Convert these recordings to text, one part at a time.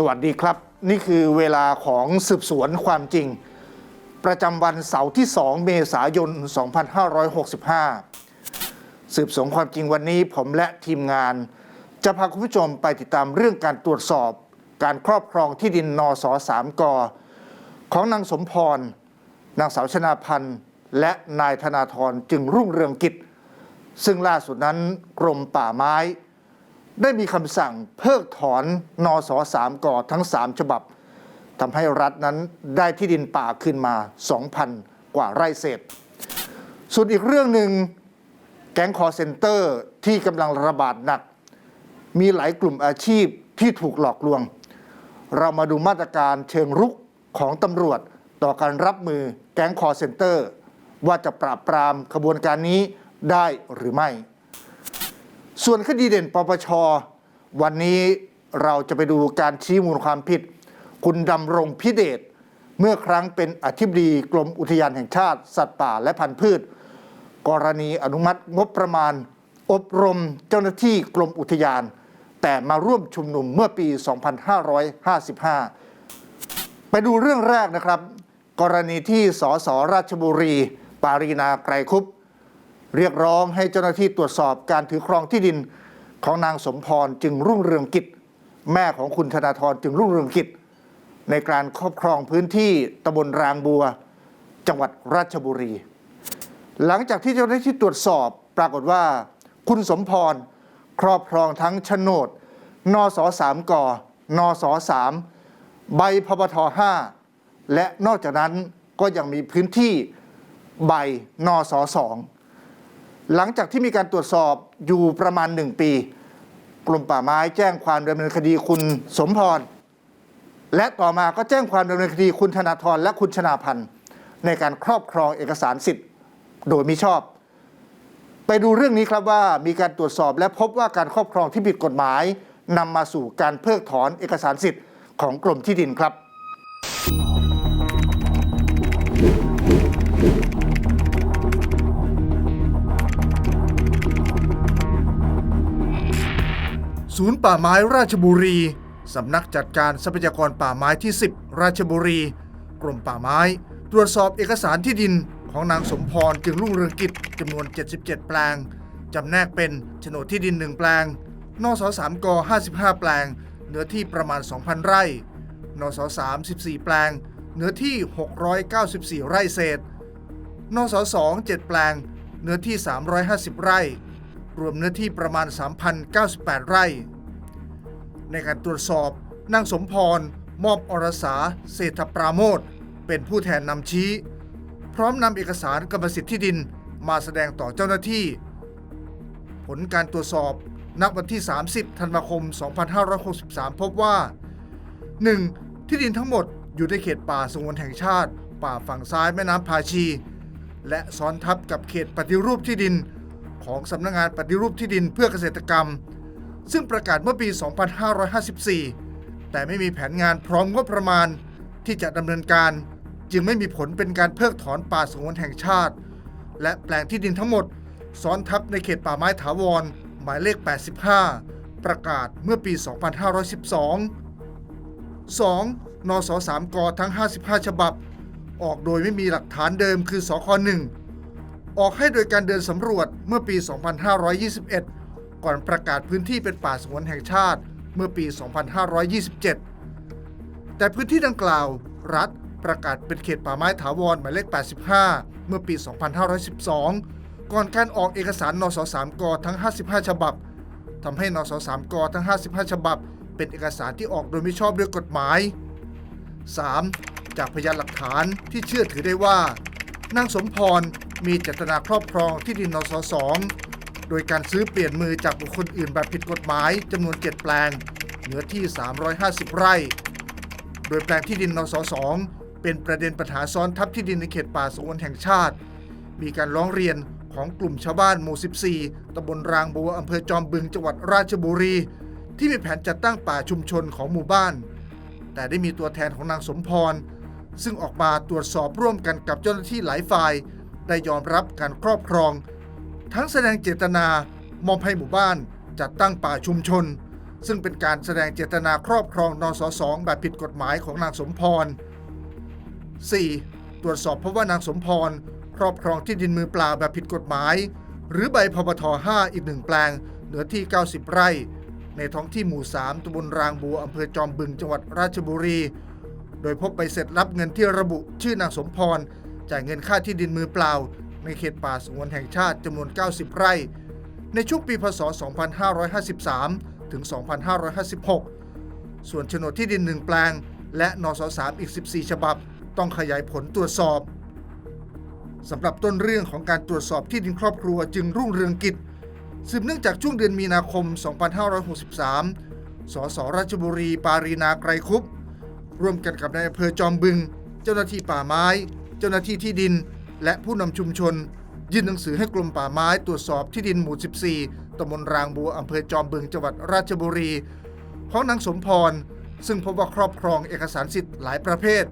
สวัสดีครับ นี่คือเวลาของสืบสวนความจริง ประจำวันเสาร์ที่ 2 เมษายน 2565 สืบสวนความจริงวันนี้ผมและทีมงาน จะพาคุณผู้ชมไปติดตามเรื่องการตรวจสอบ การครอบครองที่ดินนสสามก ของนางสมพร นางสาวชนาพันธ์ และนายธนาธรจึงรุ่งเรืองกิจ ซึ่งล่าสุดนั้นกรมป่าไม้ ได้มีคำสั่งเพิกถอนนอสอสามกอทั้ง 3 ฉบับทำให้รัฐนั้นได้ที่ดินป่าขึ้นมา 2,000 กว่าไร่เศษ ส่วนอีกเรื่องหนึ่งแก๊งคอร์เซนเตอร์ที่กำลังระบาดหนัก มีหลายกลุ่มอาชีพที่ถูกหลอกลวง เรามาดูมาตรการเชิงรุกของตำรวจต่อการรับมือแก๊งคอร์เซนเตอร์ ว่าจะปราบปรามขบวนการนี้ได้หรือไม่ ส่วนคดีเด่นปปช วันนี้เราจะไปดูการชี้มูลความผิด คุณดำรงพิเดชเมื่อครั้งเป็นอธิบดีกรมอุทยานแห่งชาติ สัตว์ป่าและพันธุ์พืช กรณีอนุมัติงบประมาณ อบรมเจ้าหน้าที่กรมอุทยาน แต่มาร่วมชุมนุมเมื่อปี 2555 ไปดูเรื่องแรกนะครับ กรณีที่สสราชบุรี ปารีนาไกรคุป เรียกร้องให้เจ้าหน้าที่ตรวจสอบการถือครองที่ดินของนางสมพรจึงรุ่งเรืองกิจ แม่ของคุณธนาธรจึงรุ่งเรืองกิจ ในการครอบครองพื้นที่ตำบลรางบัว จังหวัดราชบุรี หลังจากที่เจ้าหน้าที่ตรวจสอบปรากฏว่า คุณสมพรครอบครองทั้งโฉนดนสสามกนสสามใบพบทห้าและนอกจากนั้นก็ยังมีพื้นที่ใบนสสอง หลังจากที่มีการตรวจสอบอยู่ประมาณหนึ่งปี กรมป่าไม้แจ้งความดำเนินคดีคุณสมพร และต่อมาก็แจ้งความดำเนินคดีคุณธนาธรและคุณชนาพันธ์ในการครอบครองเอกสารสิทธิ์ โดยมิชอบ ไปดูเรื่องนี้ครับว่ามีการตรวจสอบและพบว่าการครอบครองที่ผิดกฎหมายนำมาสู่การเพิกถอนเอกสารสิทธิ์ของกรมที่ดินครับ ศูนย์ป่าไม้ราชบุรี สำนักจัดการทรัพยากรป่าไม้ที่ 10 ราชบุรี กรมป่าไม้ ตรวจสอบเอกสารที่ดินของนางสมพรจึงรุ่งเรืองกิจจำนวน 77 แปลง จำแนกเป็นโฉนดที่ดิน 1 แปลง นส3ก55 แปลง เนื้อที่ประมาณ 2,000 ไร่ นส3 14 แปลง เนื้อที่ 694 ไร่เศษ นส2 7แปลง เนื้อที่ 350 ไร่ รวมเนื้อที่ประมาณ 3,098 ไร่ ในการตรวจสอบนางสมพร มอบอรสาเศรษฐปราโมทเป็นผู้แทนนำชี้ พร้อมนำเอกสารกรรมสิทธิ์ที่ดินมาแสดงต่อเจ้าหน้าที่ ผลการตรวจสอบณวันที่ 30 ธันวาคม 2563 พบว่า 1. ที่ดินทั้งหมดอยู่ในเขตป่าสงวนแห่งชาติ ป่าฝั่งซ้ายแม่น้ำพาชี และซ้อนทับกับเขตปฏิรูปที่ดิน ของสำนักงงานปฏิรูปที่ดินเพื่อเกษตรกรรม ซึ่งประกาศเมื่อปี 2554 แต่ไม่มีแผนงานพร้อมงบประมาณที่จะดำเนินการจึงไม่มีผลเป็นการเพิกถอนป่าสงวนแห่งชาติ และแปลงที่ดินทั้งหมด ซ้อนทับในเขตป่าไม้ถาวร หมายเลข 85 ประกาศเมื่อปี 2512 2. นส3กทั้ง 55 ฉบับ ออกโดยไม่มีหลักฐานเดิมคือสค1 ออกให้โดยการเดินสำรวจเมื่อปี 2521 ก่อนประกาศพื้นที่เป็นป่าสงวนแห่งชาติเมื่อปี 2527 แต่พื้นที่ดังกล่าว รัฐประกาศเป็นเขตป่าไม้ถาวรหมายเลข 85 เมื่อปี 2512 ก่อนการออกเอกสารนส3กทั้ง 55 ฉบับทำให้นส3กทั้ง 55 ฉบับ เป็นเอกสารที่ออกโดยไม่ชอบด้วยกฎหมาย 3. จากพยานหลักฐานที่เชื่อถือได้ว่านางสมพร มีเจตนาครอบครองที่ดินนสสองโดยการซื้อเปลี่ยนมือจากบุคคลอื่นแบบผิดกฎหมายจำนวน 7 แปลงเนื้อที่ 350 ไร่ โดยแปลงที่ดินนสสองเป็นประเด็นปัญหาซ้อนทับที่ดินในเขตป่าสงวนแห่งชาติ มีการร้องเรียนของกลุ่มชาวบ้านหมู่ 14 ตำบลรางบัวอำเภอจอมบึงจังหวัดราชบุรี ที่มีแผนจัดตั้งป่าชุมชนของหมู่บ้าน แต่ได้มีตัวแทนของนางสมพร ซึ่งออกมาตรวจสอบร่วมกันกับเจ้าหน้าที่หลายฝ่าย ได้ยอมรับการครอบครอง ทั้งแสดงเจตนามอบให้หมู่บ้านจัดตั้งป่าชุมชน ซึ่งเป็นการแสดงเจตนาครอบครองนสสองแบบผิดกฎหมายของนางสมพร 4. ตรวจสอบพบว่านางสมพร ครอบครองที่ดินมือเปล่าแบบผิดกฎหมาย หรือใบพบท5อีกหนึ่งแปลงเนื้อที่ 90 ไร่ ในท้องที่หมู่ 3ตำบลรางบัวอำเภอจอมบึงจังหวัดราชบุรี โดยพบใบเสร็จรับเงินที่ระบุชื่อนางสมพร จ่ายเงินค่าที่ดินมือเปล่า ในเขตป่าสงวนแห่งชาติจำนวน 90 ไร่ ในช่วงปีพศ 2553 ถึง 2556 ส่วนโฉนดที่ดินหนึ่งแปลง และนสสามอีก 14 ฉบับ ต้องขยายผลตรวจสอบสำหรับต้นเรื่องของการตรวจสอบที่ดินครอบครัวจึงรุ่งเรืองกิจสืบเนื่องจากช่วงเดือนมีนาคม 2563 สสราชบุรี ปารีนาไกรคุปร่วมกันกับนายอำเภอจอมบึง เจ้าหน้าที่ป่าไม้ เจ้าหน้าที่ที่ดิน และผู้นำชุมชน ยื่นหนังสือให้กรมป่าไม้ตรวจสอบที่ดินหมู่ 14ตำบลรางบัวอำเภอจอมบึงจังหวัดราชบุรีของนางสมพร ซึ่งพบว่าครอบครองเอกสารสิทธิ์หลายประเภท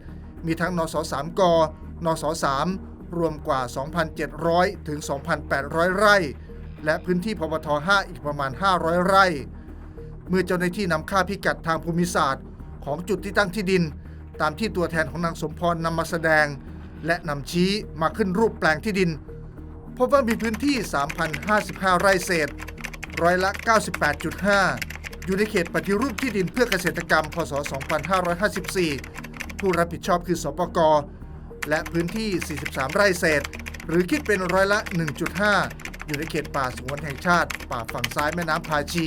มีทั้งนส3กนส3รวมกว่า 2,700 ถึง 2,800 ไร่ และพื้นที่พบท5อีกประมาณ 500 ไร่ เมื่อเจ้าหน้าที่นำค่าพิกัดทางภูมิศาสตร์ ของจุดที่ตั้งที่ดิน ตามที่ตัวแทนของนางสมพรนำมาแสดง และนำชี้มาขึ้นรูปแปลงที่ดิน พบว่ามีพื้นที่ 3,055 ไร่เศษ ร้อยละ 98.5 อยู่ในเขตปฏิรูปที่ดินเพื่อเกษตรกรรม พศ 2554 ผู้รับผิดชอบคือสปกและพื้นที่ 43 ไร่เศษ หรือคิดเป็นร้อยละ 1.5 อยู่ในเขตป่าสงวนแห่งชาติ ป่าฝั่งซ้ายแม่น้ำพาชี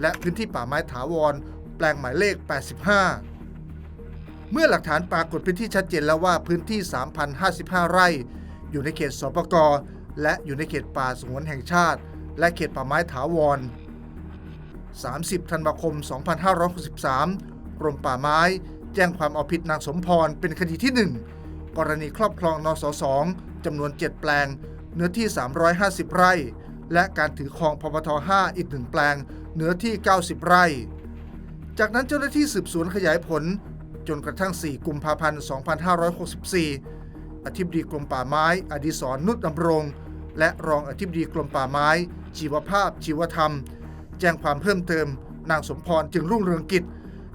และพื้นที่ป่าไม้ถาวร แปลงหมายเลข 85 เมื่อหลักฐานปรากฏเป็นที่ชัดเจนแล้วว่าพื้นที่ 3,055 ไร่ อยู่ในเขตสปกและอยู่ในเขตป่าสงวนแห่งชาติ และเขตป่าไม้ถาวร 30 ธันวาคม 2563กรมป่าไม้ แจ้งความเอาผิดนางสมพรเป็นคดีที่ 1 กรณีครอบครองนส2จำนวน 7 แปลง เนื้อที่ 350 ไร่ และการถือครองพปท5อีก1แปลง เนื้อที่ 90 ไร่ จากนั้นเจ้าหน้าที่สืบสวนขยายผล จนกระทั่ง 4 กุมภาพันธ์ 2564 อธิบดีกรมป่าไม้ อดิศรนุชดำรง และรองอธิบดีกรมป่าไม้ ชีวภาพ ชีวธรรม แจ้งความเพิ่มเติม นางสมพรจึงรุ่งเรืองกิจ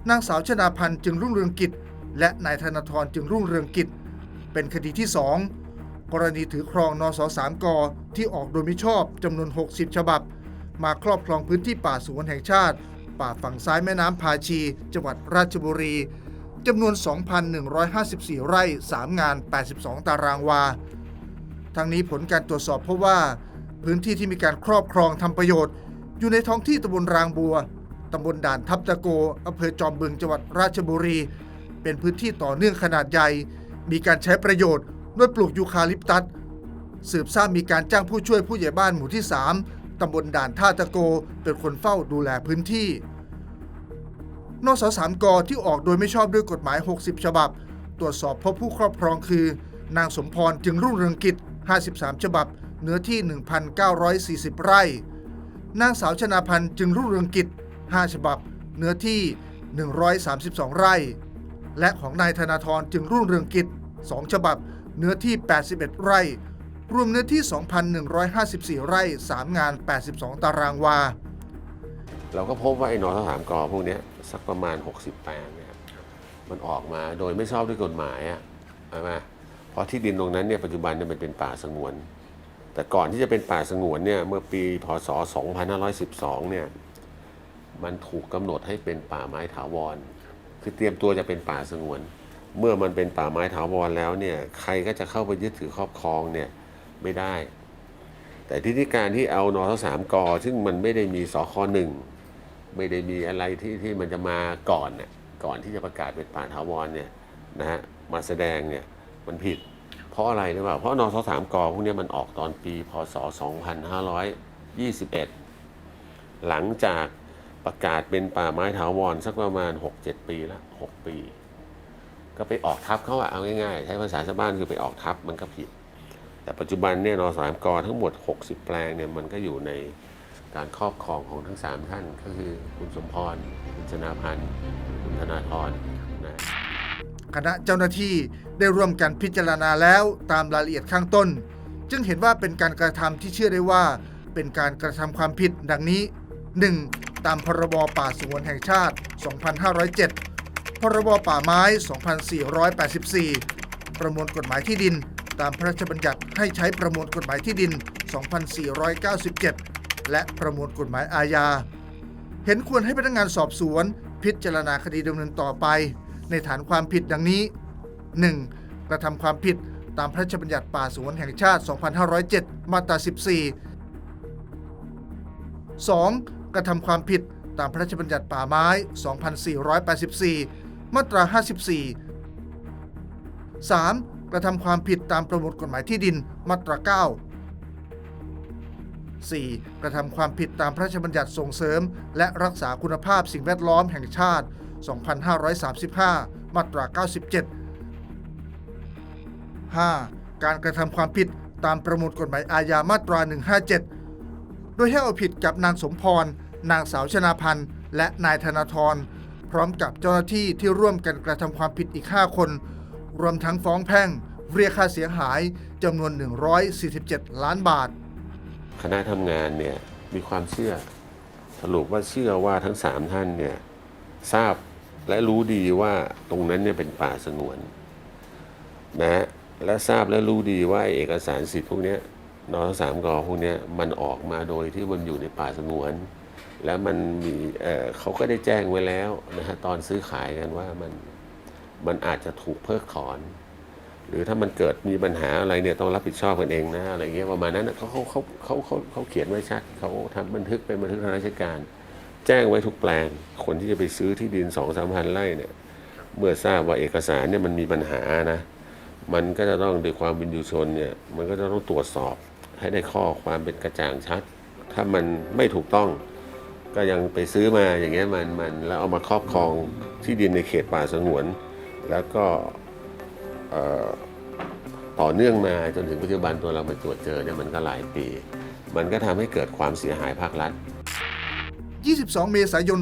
นางสาวชนาพันธ์จึงรุ่งเรืองกิจ และนายธนาธรจึงรุ่งเรืองกิจ เป็นคดีที่ 2 กรณีถือครองนสสามกที่ออกโดยมิชอบจำนวน 60 ฉบับ มาครอบครองพื้นที่ป่าสงวนแห่งชาติ ป่าฝั่งซ้ายแม่น้ำพาชี จังหวัดราชบุรี จำนวน 2,154 ไร่ 3 งาน 82 ตารางวา ทั้งนี้ผลการตรวจสอบพบว่า พื้นที่ที่มีการครอบครองทำประโยชน์ อยู่ในท้องที่ตำบลรางบัวตำบลด่านทับตะโกอำเภอจอมบึงจังหวัดราชบุรี เป็นพื้นที่ต่อเนื่องขนาดใหญ่ มีการใช้ประโยชน์ด้วยปลูกยูคาลิปตัส สืบทราบมีการจ้างผู้ช่วยผู้ใหญ่บ้านหมู่ที่ 3ตำบลด่านท่าตะโก เป็นคนเฝ้าดูแลพื้นที่ นสสามกที่ออกโดยไม่ชอบด้วยกฎหมาย 60 ฉบับ ตรวจสอบพบผู้ครอบครองคือ นางสมพรจึงรุ่งเรืองกิจ 53 ฉบับ เนื้อที่ 1,940 ไร่ นางสาวชนาพันธ์จึงรุ่งเรืองกิจ 5 ฉบับ เนื้อที่ 132 ไร่ และของนายธนาธรจึงรุ่งเรืองกิจ 2 ฉบับ เนื้อที่ 81 ไร่ รวมเนื้อที่ 2,154 ไร่ 3 งาน 82 ตารางวา เราก็พบว่าไอ้นอทสามกอพวกเนี้ย สักประมาณ 60 แปลงเนี่ยมันออกมาโดยไม่ชอบด้วยกฎหมายอะใช่ไหมเพราะที่ดินตรงนั้นเนี่ยปัจจุบันเนี่ยมันเป็นป่าสงวน แต่ก่อนที่จะเป็นป่าสงวนเนี่ยเมื่อปีพศ 2512 เนี่ยมันถูกกำหนดให้เป็นป่าไม้ถาวร คือเตรียมตัวจะเป็นป่าสงวน เมื่อมันเป็นป่าไม้ถาวรแล้วเนี่ยใครก็จะเข้าไปยึดถือครอบครองเนี่ยไม่ได้ แต่ที่ที่การที่เอานอทสามกอซึ่งมันไม่ได้มีสคหนึ่ง ไม่ได้มีอะไรที่ที่มันจะมาก่อนเนี่ยก่อนที่จะประกาศเป็นป่าถาวรเนี่ยนะฮะมาแสดงเนี่ยมันผิด เพราะอะไรหรือเปล่าเพราะนสสามกพวกนี้มันออกตอนปีพศ 2521 หลังจากประกาศเป็นป่าไม้ถาวรสักประมาณ 6-7 ปีล้ว6ปี ก็ไปออกทับเขาอะเอาง่ายๆ ใช้ภาษาชาวบ้านคือไปออกทับมันก็ผิด แต่ปัจจุบันเนี่ยนสามกทั้งหมด 60 แปลงเนี่ยมันก็อยู่ใน การครอบครองของทั้ง 3 ท่านก็คือคุณสมพร คุณชนาพันธ์ คุณธนาธรนะคณะเจ้าหน้าที่ได้ร่วมกันพิจารณาแล้วตามรายละเอียดข้างต้น จึงเห็นว่าเป็นการกระทำที่เชื่อได้ว่า เป็นการกระทำความผิดดังนี้ 1. ตามพรบป่าสงวนแห่งชาติ 2507 พรบป่าไม้ 2484 ประมวลกฎหมายที่ดิน ตามพระราชบัญญัติให้ใช้ประมวลกฎหมายที่ดิน 2497 และประมวลกฎหมายอาญา เห็นควรให้พนักงานสอบสวน พิจารณาคดีดำเนินต่อไป ในฐานความผิดดังนี้ 1. กระทำความผิดตามพระราชบัญญัติป่าสวนแห่งชาติ 2507 มาตรา 14 2. กระทำความผิดตามพระราชบัญญัติป่าไม้ 2484 มาตรา 54 3. กระทำความผิดตามประมวลกฎหมายที่ดิน มาตรา 9 4. กระทำความผิดตามพระราชบัญญัติส่งเสริม และรักษาคุณภาพสิ่งแวดล้อมแห่งชาติ 2535 มาตรา 97 5. การกระทำความผิดตามประมวลกฎหมายอาญามาตรา 157 โดยให้เอาผิดกับนางสมพร นางสาวชนาพันธ์ และนายธนาธร พร้อมกับเจ้าหน้าที่ที่ร่วมกันกระทำความผิดอีก 5 คน รวมทั้งฟ้องแพ่ง เรียกค่าเสียหายจำนวน 147 ล้านบาท คณะทำงานเนี่ยมีความเชื่อ สรุปว่าเชื่อว่าทั้งสามท่านเนี่ยทราบและรู้ดีว่าตรงนั้นเนี่ยเป็นป่าสงวนนะและทราบและรู้ดีว่าเอกสารสิทธิ์พวกเนี้ยนอสามกอพวกเนี้ยมันออกมาโดยที่มันอยู่ในป่าสงวน แล้วมันมีเออเขาก็ได้แจ้งไว้แล้วนะฮะตอนซื้อขายกันว่ามันมันอาจจะถูกเพิกถอน หรือถ้ามันเกิดมีปัญหาอะไรเนี่ยต้องรับผิดชอบกันเองนะอะไรเงี้ยประมาณนั้นน่ะเขาเขาเขาเขาเขาเขาเขียนไว้ชัดเขาทำบันทึกเป็นบันทึกทางราชการ แจ้งไว้ทุกแปลง คนที่จะไปซื้อที่ดินสองสามพันไร่เนี่ย เมื่อทราบว่าเอกสารเนี่ยมันมีปัญหานะ มันก็จะต้องด้วยความเป็นยูชนเนี่ย มันก็จะต้องตรวจสอบให้ได้ข้อความเป็นกระจ่างชัด ถ้ามันไม่ถูกต้องก็ยังไปซื้อมาอย่างเงี้ยมันมันแล้วเอามาครอบครองที่ดินในเขตป่าสงวน แล้วก็ ต่อเนื่องมาจนถึงปัจจุบันตัวเรามาตรวจเจอเนี่ยมันก็หลายปี มันก็ทำให้เกิดความเสียหายภาครัฐ 22 เมษายน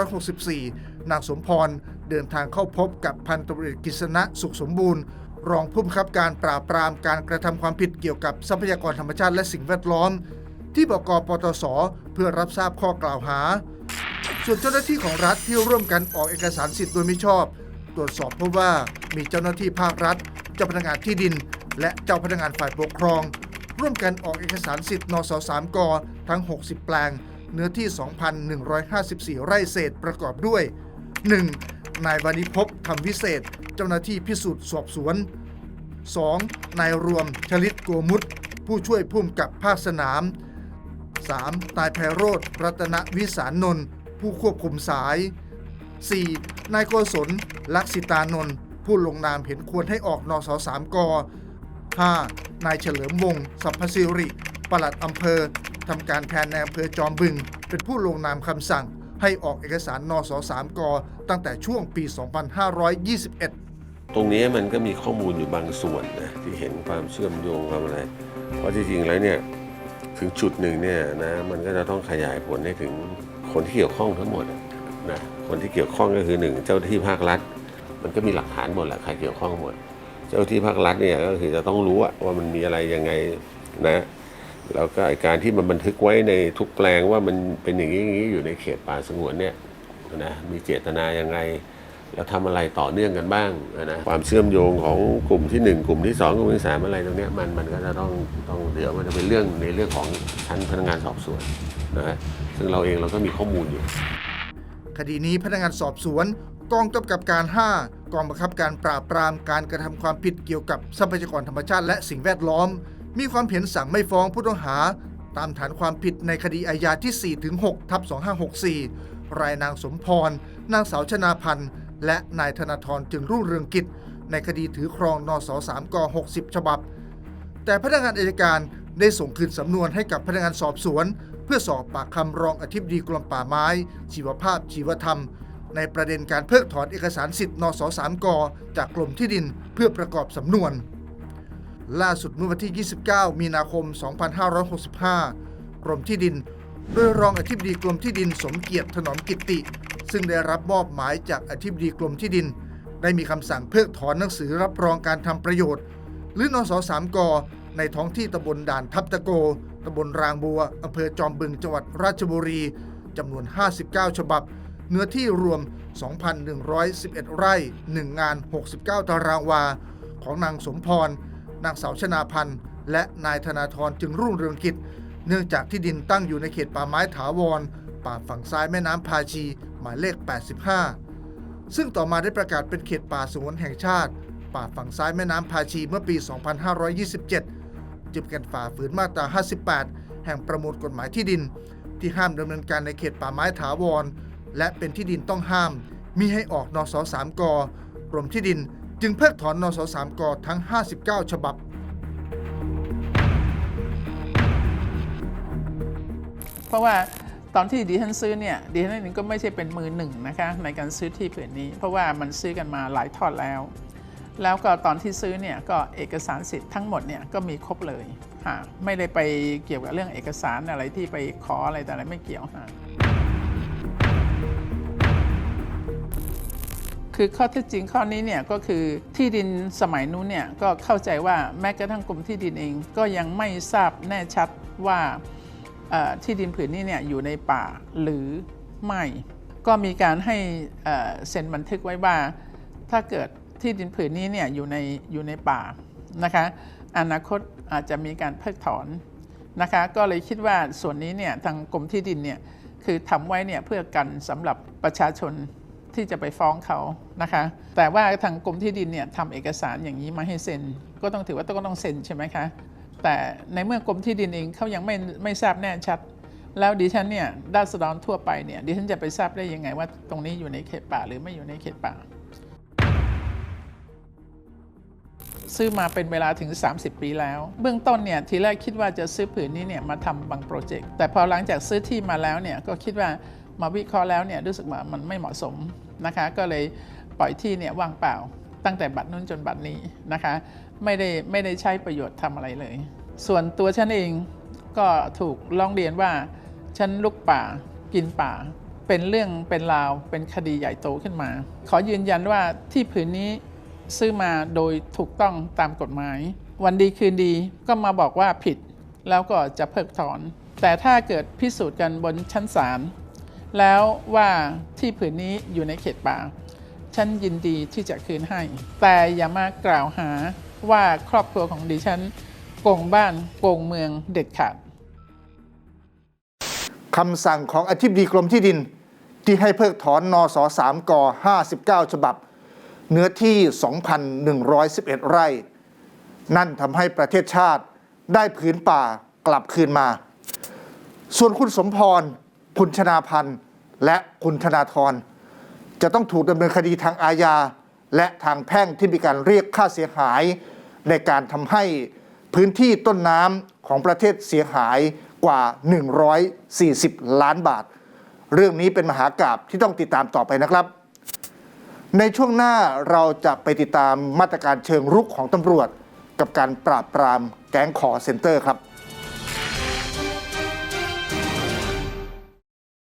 2564 นางสมพร เดินทางเข้าพบกับพันตำรวจกกฤษณะสุขสมบูรณ์ รองผู้บังคับการปราบปรามการกระทำความผิดเกี่ยวกับทรัพยากรธรรมชาติและสิ่งแวดล้อม ที่บกปตส เพื่อรับทราบข้อกล่าวหา ส่วนเจ้าหน้าที่ของรัฐที่ร่วมกันออกเอกสารสิทธิ์โดยไม่ชอบ ตรวจสอบพบว่ามีเจ้าหน้าที่ภาครัฐ เจ้าพนักงานที่ดิน และเจ้าพนักงานฝ่ายปกครอง ร่วมกันออกเอกสารสิทธิ์นสสามกทั้ง 60 แปลง เนื้อที่ 2,154 ไร่เศษประกอบด้วย 1. นายวานิพบคำวิเศษ เจ้าหน้าที่พิสูจน์สอบสวน 2. นายรวมชลิตโกมุตผู้ช่วยผู้กำกับภาคสนาม 3. นายไพโรธรัตนวิสารนนท์ผู้ควบคุมสาย 4. นายโกศลลักษิตานนท์ผู้ลงนามเห็นควรให้ออกนสสามก 5. นายเฉลิมวงศ์สัพพสิริ ปลัดอำเภอทำการแทนในอำเภอจอมบึง เป็นผู้ลงนามคำสั่ง ให้ออกเอกสารนสสามก ตั้งแต่ช่วงปี 2521 ตรงนี้มันก็มีข้อมูลอยู่บางส่วนนะที่เห็นความเชื่อมโยงความอะไร เพราะจริงๆแล้วเนี่ยถึงจุดหนึ่งเนี่ยนะมันก็จะต้องขยายผลให้ถึงคนที่เกี่ยวข้องทั้งหมดอะ นะคนที่เกี่ยวข้องก็คือหนึ่งเจ้าที่ภาครัฐ มันก็มีหลักฐานหมดแหละใครเกี่ยวข้องหมด เจ้าที่ภาครัฐเนี่ยก็คือจะต้องรู้ว่ามันมีอะไรยังไงนะแล้วก็การที่มันบันทึกไว้ในทุกแปลงว่ามันเป็นอย่างนี้อย่างนี้อยู่ในเขตป่าสงวนเนี่ยนะมีเจตนายังไง แล้วทำอะไรต่อเนื่องกันบ้างนะความเชื่อมโยงของกลุ่มที่ 1 กลุ่มที่ 2 กลุ่มที่3อะไรตรงเนี้ยมันมันก็จะต้องต้องเดี๋ยวมันจะเป็นเรื่องในเรื่องของชั้นพนักงานสอบสวนนะฮะซึ่งเราเองเราก็มีข้อมูลอยู่ คดีนี้พนักงานสอบสวน กองกำกับการ 5 กองบังคับการปราบปรามการกระทำความผิดเกี่ยวกับทรัพยากรธรรมชาติและสิ่งแวดล้อม มีความเห็นสั่งไม่ฟ้องผู้ต้องหา ตามฐานความผิดในคดีอาญาที่ 4-6ทับ2564 รายนางสมพร นางสาวชนาพันธ์ และนายธนาธรจึงรุ่งเรืองกิจ ในคดีถือครองนส3ก60 ฉบับ แต่พนักงานอายการได้ส่งคืนสำนวนให้กับพนักงานสอบสวน พื่อสอบปากคำรองอธิบดีกรมป่าไม้ ชีวภาพชีวธรรม ในประเด็นการเพิกถอนเอกสารสิทธิ์นส3กจากกรมที่ดินเพื่อประกอบสำนวน ล่าสุดเมื่อวันที่ 29 มีนาคม 2565 กรมที่ดิน โดยรองอธิบดีกรมที่ดินสมเกียรติถนอมกิตติ ซึ่งได้รับมอบหมายจากอธิบดีกรมที่ดิน ได้มีคำสั่งเพิกถอนหนังสือรับรองการทำประโยชน์ หรือนสสามก ในท้องที่ตำบลด่านทับตะโก ตำบลรางบัวอำเภอจอมบึงจังหวัดราชบุรีจำนวน 59 ฉบับ เนื้อที่รวม 2,111 ไร่ 1 งาน 69 ตารางวา ของนางสมพร นางสาวชนาพันธ์ และนายธนาธรจึงรุ่งเรืองกิจ เนื่องจากที่ดินตั้งอยู่ในเขตป่าไม้ถาวร ป่าฝั่งซ้ายแม่น้ำพาชี หมายเลข 85 ซึ่งต่อมาได้ประกาศเป็นเขตป่าสงวนแห่งชาติ ป่าฝั่งซ้ายแม่น้ำพาชีเมื่อปี 2527 จึงกันฝ่าฝืนมาตรา 58 แห่งประมวลกฎหมายที่ดิน ที่ห้ามดำเนินการในเขตป่าไม้ถาวร และเป็นที่ดินต้องห้ามมีให้ออกนสสามกกรมที่ดิน จึงเพิกถอนนสสามกทั้ง 59 ฉบับ เพราะว่าตอนที่ดิฉันซื้อเนี่ยดิฉันเองก็ไม่ใช่เป็นมือหนึ่งนะคะในการซื้อที่ผืนนี้ เพราะว่ามันซื้อกันมาหลายทอดแล้ว แล้วก็ตอนที่ซื้อเนี่ยก็เอกสารสิทธิ์ทั้งหมดเนี่ยก็มีครบเลยฮะไม่ได้ไปเกี่ยวกับเรื่องเอกสารอะไรที่ไปขออะไรแต่อะไรไม่เกี่ยวฮะคือข้อเท็จจริงข้อนี้เนี่ยก็คือที่ดินสมัยนู้นเนี่ยก็เข้าใจว่าแม้กระทั่งกรมที่ดินเองก็ยังไม่ทราบแน่ชัดว่าที่ดินผืนนี้เนี่ยอยู่ในป่าหรือไม่ ก็มีการให้เซ็นบันทึกไว้ว่าถ้าเกิด ที่ดินผืนนี้เนี่ยอยู่ในอยู่ในป่านะคะอนาคตอาจจะมีการเพิกถอนนะคะก็เลยคิดว่าส่วนนี้เนี่ยทางกรมที่ดินเนี่ยคือทำไว้เนี่ยเพื่อกันสำหรับประชาชนที่จะไปฟ้องเขานะคะ แต่ว่าทางกรมที่ดินเนี่ยทำเอกสารอย่างนี้มาให้เซ็น ก็ต้องถือว่าต้องต้องเซ็นใช่ไหมคะ แต่ในเมื่อกรมที่ดินเองเขายังไม่ไม่ทราบแน่ชัด แล้วดิฉันเนี่ยด้านสดรทั่วไปเนี่ยดิฉันจะไปทราบได้ยังไงว่าตรงนี้อยู่ในเขตป่าหรือไม่อยู่ในเขตป่า ซื้อมาเป็นเวลาถึง 30 ปีแล้ว เบื้องต้นเนี่ยทีแรกคิดว่าจะซื้อผืนนี้เนี่ยมาทำบางโปรเจกต์ แต่พอหลังจากซื้อที่มาแล้วเนี่ยก็คิดว่ามาวิเคราะห์แล้วเนี่ยรู้สึกว่ามันไม่เหมาะสมนะคะ ก็เลยปล่อยที่เนี่ยว่างเปล่า ตั้งแต่บัดนู้นจนบัดนี้นะคะ ไม่ได้ไม่ได้ใช้ประโยชน์ทำอะไรเลย ส่วนตัวฉันเองก็ถูกร้องเรียนว่าฉันลุกป่ากินป่าเป็นเรื่องเป็นราวเป็นคดีใหญ่โตขึ้นมา ขอยืนยันว่าที่ผืนนี้ ซื้อมาโดยถูกต้องตามกฎหมาย วันดีคืนดีก็มาบอกว่าผิด แล้วก็จะเพิกถอน แต่ถ้าเกิดพิสูจน์กันบนชั้นศาลแล้วว่าที่ผืนนี้อยู่ในเขตป่า ฉันยินดีที่จะคืนให้ แต่อย่ามากล่าวหาว่าครอบครัวของดิฉันโกงบ้านโกงเมืองเด็ดขาดคำสั่งของอธิบดีกรมที่ดิน ที่ให้เพิกถอนนสสามก59 ฉบับ เนื้อที่ 2,111 ไร่ นั่นทำให้ประเทศชาติได้ผืนป่ากลับคืนมา ส่วนคุณสมพร คุณชนาพันธ์ และคุณธนาธรจะต้องถูกดำเนินคดีทางอาญา และทางแพ่งที่มีการเรียกค่าเสียหาย ในการทำให้พื้นที่ต้นน้ำของประเทศเสียหายกว่า 140 ล้านบาท เรื่องนี้เป็นมหากราบที่ต้องติดตามต่อไปนะครับ ในช่วงหน้าเราจะไปติดตามมาตรการเชิงรุกของตำรวจ กับการปราบปรามแก๊งคอเซ็นเตอร์ครับ